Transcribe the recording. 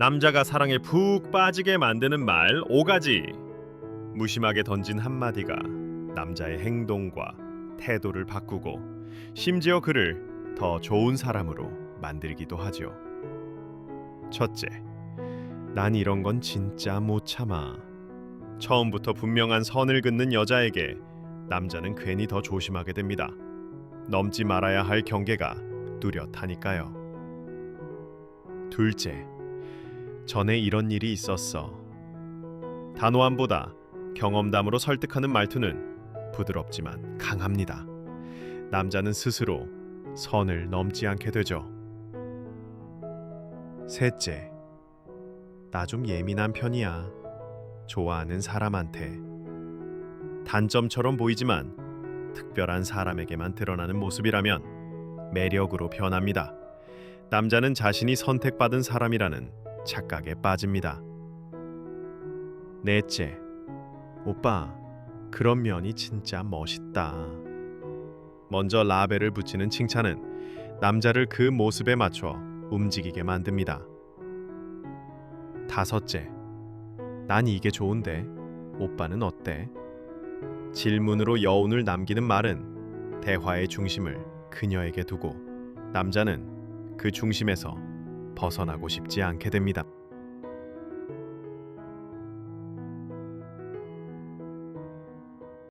남자가 사랑에 푹 빠지게 만드는 말 5가지. 무심하게 던진 한마디가 남자의 행동과 태도를 바꾸고 심지어 그를 더 좋은 사람으로 만들기도 하죠. 첫째, 난 이런 건 진짜 못 참아. 처음부터 분명한 선을 긋는 여자에게 남자는 괜히 더 조심하게 됩니다. 넘지 말아야 할 경계가 뚜렷하니까요. 둘째, 전에 이런 일이 있었어. 단호함보다 경험담으로 설득하는 말투는 부드럽지만 강합니다. 남자는 스스로 선을 넘지 않게 되죠. 셋째, 나 좀 예민한 편이야. 좋아하는 사람한테. 단점처럼 보이지만 특별한 사람에게만 드러나는 모습이라면 매력으로 변합니다. 남자는 자신이 선택받은 사람이라는 착각에 빠집니다. 넷째, 오빠, 그런 면이 진짜 멋있다. 먼저 라벨을 붙이는 칭찬은 남자를 그 모습에 맞춰 움직이게 만듭니다. 다섯째, 난 이게 좋은데 오빠는 어때? 질문으로 여운을 남기는 말은 대화의 중심을 그녀에게 두고 남자는 그 중심에서 벗어나고 싶지 않게 됩니다.